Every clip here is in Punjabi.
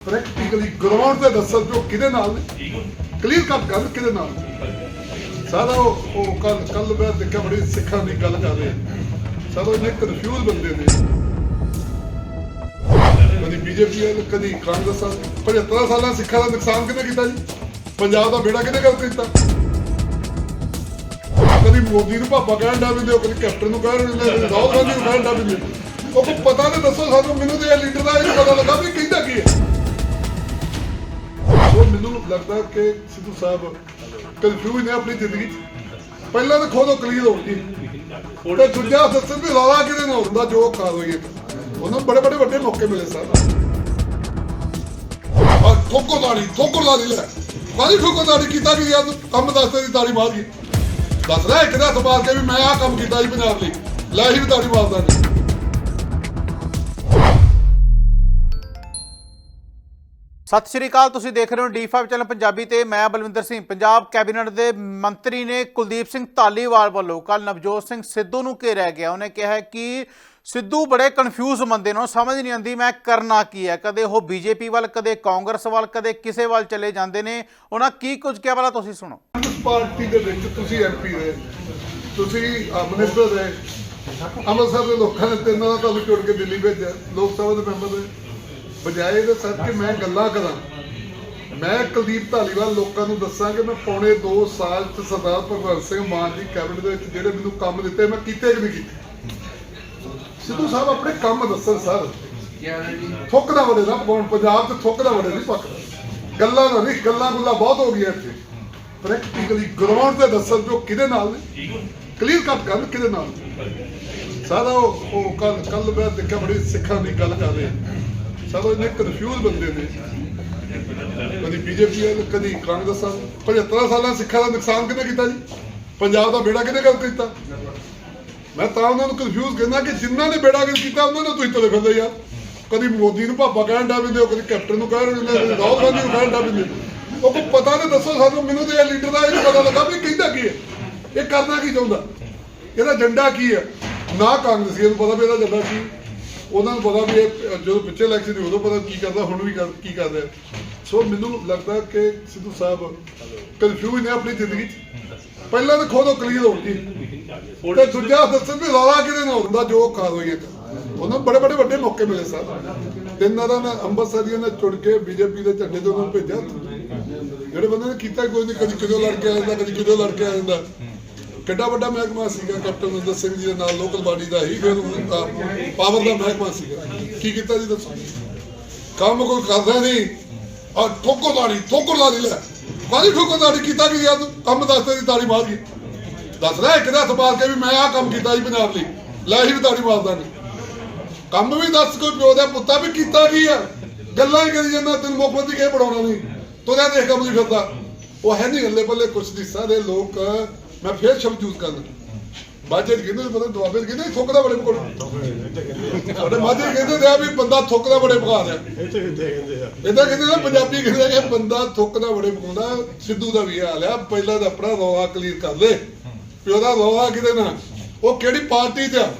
ਪ੍ਰੈਕਟੀਕਲੀ ਗਰਾਊਂਡ ਤੇ ਦੱਸਣ ਜੋ ਕਿਹਦੇ ਨਾਲ ਕਲੀਅਰ ਕੱਟ ਗੱਲ ਕਿਹਦੇ ਨਾਲ। ਸਾਰਾ ਉਹ ਉਹ ਕੱਲ ਕੱਲ ਮੈਂ ਦੇਖਿਆ ਬੜੀ ਸਿੱਖਾਂ ਦੀ ਗੱਲ ਕਰ ਰਹੇ। ਸਾਰਾ ਇਹਨੇ ਕਨਫਿਊਜ਼ ਬੰਦੇ ਨੇ। ਕਦੀ ਬੀਜੇਪੀ ਹੈ ਕਦੀ ਕਾਂਗਰਸ ਆ 75 ਸਾਲਾਂ ਸਿੱਖਾਂ ਦਾ ਨੁਕਸਾਨ ਕਿਹਨੇ ਕੀਤਾ ਜੀ? ਪੰਜਾਬ ਦਾ ਬੇੜਾ ਕਿਹਨੇ ਕਰ ਕੀਤਾ ਕਦੀ ਮੋਦੀ ਨੂੰ ਪਾਪਾ ਕਹਿਣ ਦਾ ਵੀ ਦਿਓ ਕਦੀ ਕੈਪਟਨ ਨੂੰ ਕਹਿਣ ਦਾ ਰਾਹੁਲ ਗਾਂਧੀ ਨੂੰ ਕਹਿਣ ਦਾ ਵੀ ਦਿਓ। ਉਹ ਪਤਾ ਨਹੀਂ ਦੱਸੋ ਸਾਨੂੰ ਮੈਨੂੰ ਤੇ ਇਹ ਲੀਡਰ ਦਾ ਇਹ ਪਤਾ ਲੱਗਾ ਵੀ ਕਹਿੰਦਾ ਕੀ ਹੈ। ਮੈਨੂੰ ਲੱਗਦਾ ਕਿ ਸਿੱਧੂ ਸਾਹਿਬ ਕਨਫਿਊਜ਼ ਨੇ ਆਪਣੀ ਜ਼ਿੰਦਗੀ 'ਚ। ਪਹਿਲਾਂ ਤਾਂ ਖੁਦ ਕਲੀਅਰ ਹੋ ਗਈ। ਤੇ ਦੂਜਾ ਦੱਸਣ ਵੀ ਰੌਲਾ ਕਿਹਦੇ ਨਾਲ ਹੁੰਦਾ, ਜੋ ਕਾਰਵਾਈ ਹੈ। ਉਹਨਾਂ ਬੜੇ ਬੜੇ ਵੱਡੇ ਮੌਕੇ ਮਿਲੇ ਸਰ। ਔਰ ਠੋਕੋ ਦਾੜੀ ਠੋਕੋ ਦਾੜੀ ਲੈ। ਕਾਹਦੀ ਠੋਕੋ ਦਾੜੀ ਕੀਤਾ ਕਿ ਯਾਰ ਕੰਮ ਦੱਸਦੇ ਦੀ ਤਾੜੀ ਮਾਰ ਗਈ। ਦੱਸ ਲੈ ਇੱਕ ਦਾ ਸਵਾਲ ਕੇ ਵੀ ਮੈਂ ਆਹ ਕੰਮ ਕੀਤਾ ਜੀ ਪੰਜਾਬ ਲਈ। ਲੈ ਹੀ ਵੀ ਤਾੜੀ ਮਾਰਦਾ ਨਹੀਂ ਸਤਿ ਸ਼੍ਰੀ ਅਕਾਲ, ਤੁਸੀਂ ਦੇਖ ਰਹੇ ਹੋ ਡੀ5 ਚੈਨਲ ਪੰਜਾਬੀ ਤੇ ਮੈਂ ਬਲਵਿੰਦਰ ਸਿੰਘ। ਪੰਜਾਬ ਕੈਬਨਿਟ ਦੇ ਮੰਤਰੀ ਨੇ ਕੁਲਦੀਪ ਸਿੰਘ ਧਾਲੀਵਾਲ ਵੱਲੋਂ ਕੱਲ ਨਵਜੋਤ ਸਿੰਘ ਸਿੱਧੂ ਨੂੰ ਘੇਰਿਆ ਗਿਆ। ਉਹਨੇ ਕਿਹਾ ਕਿ ਸਿੱਧੂ ਬੜੇ ਕਨਫਿਊਜ਼ ਬੰਦੇ ਨੇ ਉਹਨੂੰ ਸਮਝ ਨਹੀਂ ਆਉਂਦੀ ਮੈਂ ਕਰਨਾ ਕੀ ਹੈ। ਕਦੇ ਉਹ ਬੀਜੇਪੀ ਵੱਲ, ਕਦੇ ਕਾਂਗਰਸ ਵੱਲ, ਕਦੇ ਕਿਸੇ ਵੱਲ ਚਲੇ ਜਾਂਦੇ ਨੇ। ਉਹਨਾਂ ਕੀ ਕੁਝ ਕਿਹਾ ਵਾਲਾ ਤੁਸੀਂ ਸੁਣੋ। ਪਾਰਟੀ ਦੇ ਵਿੱਚ ਤੁਸੀਂ ਐਮਪੀ ਰਹੇ ਤੁਸੀਂ ਮਿਨਿਸਟਰ ਰਹੇ ਅੰਮ੍ਰਿਤਸਰ ਦੇ ਲੋਕਾਂ ਨੇ ਤਿੰਨਾਂ ਦਾ ਤੁਹਾਨੂੰ ਚੁਣ ਕੇ ਦਿੱਲੀ ਭੇਜਿਆ। ਲੋਕ ਸਭਾ ਦੇ ਮੈਂਬਰ ਦੇ ਬਜਾਏ ਇਹਦੇ ਸਰ ਕਿ ਮੈਂ ਗੱਲਾਂ ਕਰਾਂ। ਮੈਂ ਕੁਲਦੀਪ ਧਾਲੀਵਾਲ ਲੋਕਾਂ ਨੂੰ ਦੱਸਾਂ ਕਿ ਮੈਂ ਪੌਣੇ 2 ਸਾਲ ਚ ਸਰਦਾਰ ਭਗਵੰਤ ਸਿੰਘ ਮਾਨ ਦੀ ਕੈਬਨਿਟ ਦੇ ਵਿੱਚ ਜਿਹੜੇ ਮੈਨੂੰ ਕੰਮ ਦਿੱਤੇ, ਮੈਂ ਕੀਤੇ ਕਿ ਨਹੀਂ ਕੀਤੇ। ਸਿੱਧੂ ਸਾਹਿਬ ਆਪਣੇ ਕੰਮ ਦੱਸਣ ਸਰ। ਥੁੱਕ ਦਾ ਵੜੇ ਨਾ ਪਾਉਣ ਪੰਜਾਬ ਤੇ ਥੁੱਕ ਦਾ ਵੜੇ ਨਹੀਂ ਪੱਕ ਗੱਲਾਂ ਦਾ ਨਹੀਂ, ਗੱਲਾਂ ਗੁੱਲਾਂ ਬਹੁਤ ਹੋ ਗਈਆਂ ਇੱਥੇ। ਪ੍ਰੈਕਟੀਕਲੀ ਗਰਾਊਂਡ ਤੇ ਦੱਸਣ ਜੋ ਕਿਹਦੇ ਨਾਲ ਨੇ? ਕਲੀਅਰ ਕੱਟ ਗੱਲ ਕਿਹਦੇ ਨਾਲ ਨੇ। ਸਾਰਾ ਉਹ ਕੱਲ ਕੱਲ ਮੈਂ ਦੇਖਿਆ ਬੜੀ ਸਿੱਖਾਂ ਦੀ ਗੱਲ ਕਰ ਰਹੇ ਆ। ਸਾਰਾ ਇਹਨੇ ਕਨਫਿਊਜ਼ ਬੰਦੇ ਨੇ। ਕਦੀ ਬੀਜੇਪੀ ਆ ਕਦੀ ਕਾਂਗਰਸ ਆ 75 ਸਾਲਾਂ ਸਿੱਖਾਂ ਦਾ ਨੁਕਸਾਨ ਕਿਹਨੇ ਕੀਤਾ ਜੀ? ਪੰਜਾਬ ਦਾ ਬੇੜਾ ਕਿਹਨੇ ਕਰ ਕੀਤਾ? ਮੈਂ ਤਾਂ ਉਹਨਾਂ ਨੂੰ ਕਨਫਿਊਜ਼ ਕਹਿੰਦਾ ਕਿ ਜਿਨ੍ਹਾਂ ਨੇ ਬੇੜਾ ਗਰਕ ਕੀਤਾ, ਉਹਨਾਂ ਨੂੰ ਤੁਸੀਂ ਤੁਰੇ ਫਿਰਦੇ ਯਾਰ। ਕਦੀ ਮੋਦੀ ਨੂੰ ਪਾਪਾ ਕਹਿਣ ਦਾ ਵੀ ਦਿਓ, ਕਦੀ ਕੈਪਟਨ ਨੂੰ ਕਹਿਣ ਦਾ ਕਦੀ ਰਾਹੁਲ ਗਾਂਧੀ ਨੂੰ ਕਹਿਣ ਦਾ ਵੀ ਦਿਓ। ਉਹ ਕੋਈ ਪਤਾ ਨਹੀਂ, ਦੱਸੋ ਸਾਨੂੰ, ਮੈਨੂੰ ਤੇ ਇਹ ਲੀਡਰ ਦਾ ਇਹ ਨੀ ਪਤਾ ਲੱਗਾ ਵੀ ਕਹਿੰਦਾ ਕੀ ਹੈ। ਇਹ ਕਰਨਾ ਕੀ ਚਾਹੁੰਦਾ? ਇਹਦਾ ਏਜੰਡਾ ਕੀ ਹੈ? ਨਾ ਕਾਂਗਰਸੀਆਂ ਨੂੰ ਪਤਾ ਵੀ ਇਹਦਾ ਏਜੰਡਾ ਕੀ ਉਹਨਾਂ ਨੂੰ ਪਤਾ ਵੀ ਇਹ, ਜਦੋਂ ਪਿੱਛੇ ਇਲੈਕਸ਼ਨ ਸੀ ਉਦੋਂ ਪਤਾ ਕੀ ਕਰਦਾ, ਹੁਣ ਵੀ ਕਰ- ਕੀ ਕਰ ਸੋ ਮੈਨੂੰ ਲੱਗਦਾ ਕਿ ਸਿੱਧੂ ਸਾਹਿਬ ਕਨਫਿਊਜ਼ ਨੇ ਆਪਣੀ ਜ਼ਿੰਦਗੀ 'ਚ। ਪਹਿਲਾਂ ਤਾਂ ਖੁਦ ਕਲੀਅਰ ਹੋ ਗਈ। ਤੇ ਦੂਜਾ ਦੱਸਣ ਵੀ ਰੌਲਾ ਕਿਹਦੇ ਨਾਲ ਹੁੰਦਾ, ਜੋ ਕਾਰਵਾਈ ਹੈ ਉਹਨਾਂ ਨੂੰ ਬੜੇ ਬੜੇ ਵੱਡੇ ਮੌਕੇ ਮਿਲੇ ਸਰ। ਤਿੰਨਾਂ ਦਾ ਮੈਂ ਅੰਮ੍ਰਿਤਸਰੀਆਂ ਨੇ ਚੁਣ ਕੇ ਬੀਜੇਪੀ ਦੇ ਝੰਡੇ ਤੇ ਉਹਨਾਂ ਨੂੰ ਭੇਜਿਆ। ਜਿਹੜੇ ਬੰਦੇ ਨੇ ਕੀਤਾ, ਕੋਈ ਨਹੀਂ, ਕਦੀ ਕਿਦੋਂ ਲੜ ਕੇ ਆ ਜਾਂਦਾ, ਕਦੀ ਕਿਦੋਂ ਲੜ ਕੇ ਆ ਜਾਂਦਾ। ਕਿੱਡਾ ਵੱਡਾ ਮਹਿਕਮਾ ਸੀਗਾ, ਕੈਪਟਨ ਅਮਰਿੰਦਰ ਸਿੰਘ ਜੀ ਦੇ ਨਾਲ ਲੋਕਲ ਬਾਡੀ ਦਾ ਹੀ ਫਿਰ ਪਾਵਰ ਦਾ ਮਹਿਕਮਾ ਸੀਗਾ। ਕੀ ਕੀਤਾ ਜੀ ਦੱਸੋ? ਕੰਮ ਕੋਈ ਕਰਦਾ ਨਹੀਂ। ਆ ਠੋਕੋ ਦਾੜੀ ਠੋਕੋ ਦਾੜੀ ਲੈ। ਕਾਹਦੀ ਠੋਕੋ ਦਾੜੀ ਕੀਤਾ ਕਿ ਯਾਰ ਕੰਮ ਦੱਸਦੇ ਦੀ ਤਾੜੀ ਮਾਰ ਗਈ ਦੱਸ ਲੈ, ਇੱਕ ਦਾ ਸਵਾਲ ਕੇ ਵੀ ਮੈਂ ਆਹ ਕੰਮ ਕੀਤਾ ਜੀ ਪੰਜਾਬ ਲਈ। ਲੈ ਹੀ ਵੀ ਤਾੜੀ ਮਾਰਦਾ ਨਹੀਂ। ਕੰਮ ਵੀ ਦੱਸ ਕੋਈ ਪਿਓ ਦਾ ਪੁੱਤਾ ਵੀ ਕੀਤਾ ਕੀ ਆ? ਗੱਲਾਂ ਹੀ ਕਰੀ ਜਾਂਦਾ, ਤੈਨੂੰ ਮੁੱਖ ਮੰਤਰੀ ਕਿਹ ਪੜਾਉਣਾ ਨਹੀਂ? ਤੁਰਿਆ ਦੇਖ ਕੰਮ ਨਹੀਂ ਫਿਰਦਾ। ਉਹ ਹੈ ਨਹੀਂ ਹੱਲੇ ਬੱਲੇ ਕੁਛ ਨਹੀਂ ਸਾਰੇ ਲੋਕ। ਮੈਂ ਫੇਰ ਸ਼ਬਦ ਯੂਜ਼ ਕਰਨਾ ਮਾਝੇ 'ਚ ਕਹਿੰਦੇ ਪਤਾ ਦੁਆਬੇ 'ਚ ਕਹਿੰਦੇ ਥੁੱਕਦਾ ਬੜੇ ਪਕੌੜੇ ਸਾਡੇ ਮਾਝੇ ਕਹਿੰਦੇ ਆ ਵੀ ਬੰਦਾ ਥੁੱਕਦਾ ਬੜੇ ਪਕਾ ਰਿਹਾ ਇਦਾਂ ਕਹਿੰਦੇ ਨਾ ਪੰਜਾਬੀ ਕਹਿੰਦੇ ਕਿ ਬੰਦਾ ਥੁੱਕਦਾ ਬੜੇ ਪਕਾਉਂਦਾ ਸਿੱਧੂ ਦਾ ਵੀ ਹਾਲ ਆ, ਪਹਿਲਾਂ ਤਾਂ ਆਪਣਾ ਰੌਲਾ ਕਲੀਅਰ ਕਰ ਲੈ। ਵੀ ਉਹਦਾ ਰੌਲਾ ਕਿਹਦੇ ਨਾਲ ਉਹ ਕਿਹੜੀ ਪਾਰਟੀ 'ਚ ਆ?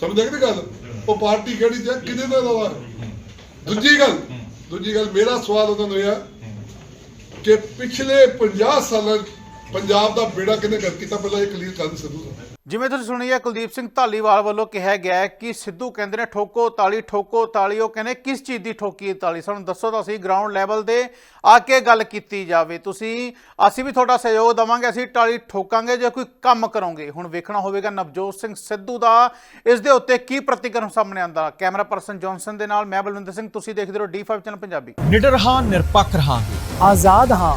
ਸਮਝਿਆ ਕਿ ਗੱਲ? ਉਹ ਪਾਰਟੀ ਕਿਹੜੀ 'ਚ ਕਿਹਦੇ ਦਾ ਰੌਲਾ? ਦੂਜੀ ਗੱਲ ਦੂਜੀ ਗੱਲ, ਮੇਰਾ ਸਵਾਲ ਉਹਨਾਂ ਨੂੰ ਇਹ ਆ ਕਿ ਪਿਛਲੇ 50 ਸਾਲਾਂ 'ਚ ਪੰਜਾਬ ਦਾ ਬੇੜਾ ਕਿਹਨੇ ਕਰ ਕੀਤਾ? ਪਹਿਲਾਂ ਇਹ ਕਲੀਅਰ ਕਰ ਸਿੱਧੂ ਸਾਹਿਬ। ਜਿਵੇਂ ਤੁਸੀਂ ਸੁਣੀ ਹੈ ਕੁਲਦੀਪ ਸਿੰਘ ਧਾਲੀਵਾਲ ਵੱਲੋਂ ਕਿਹਾ ਗਿਆ ਹੈ ਕਿ ਸਿੱਧੂ ਕਹਿੰਦੇ ਨੇ ਠੋਕੋ ਤਾਲੀ ਠੋਕੋ ਤਾਲੀ। ਉਹ ਕਹਿੰਦੇ ਕਿਸ ਚੀਜ਼ ਦੀ ਠੋਕੀ ਹੈ ਤਾਲੀ? ਸਾਨੂੰ ਦੱਸੋ ਤਾਂ ਅਸੀਂ ਗਰਾਊਂਡ ਲੈਵਲ ਤੇ ਆ ਕੇ ਗੱਲ ਕੀਤੀ ਜਾਵੇ। ਤੁਸੀਂ ਅਸੀਂ ਵੀ ਤੁਹਾਡਾ ਸਹਿਯੋਗ ਦਵਾਂਗੇ ਅਸੀਂ ਤਾਲੀ ਠੋਕਾਂਗੇ ਜੇ ਕੋਈ ਕੰਮ ਕਰੋਗੇ। ਹੁਣ ਵੇਖਣਾ ਹੋਵੇਗਾ ਨਵਜੋਤ ਸਿੰਘ ਸਿੱਧੂ ਦਾ ਇਸ ਦੇ ਉੱਤੇ ਕੀ ਪ੍ਰਤੀਕਰਮ ਸਾਹਮਣੇ ਆਂਦਾ ਕੈਮਰਾ ਪਰਸਨ ਜੌਨਸਨ ਦੇ ਨਾਲ ਮੈਂ ਬਲਵਿੰਦਰ ਸਿੰਘ ਤੁਸੀਂ ਦੇਖਦੇ ਰਹੋ ਡੀ5 ਚੈਨਲ ਪੰਜਾਬੀ। ਨਿਡਰ ਹਾਂ ਨਿਰਪੱਖ ਰਹਾਂਗੇ। ਆਜ਼ਾਦ ਹਾਂ।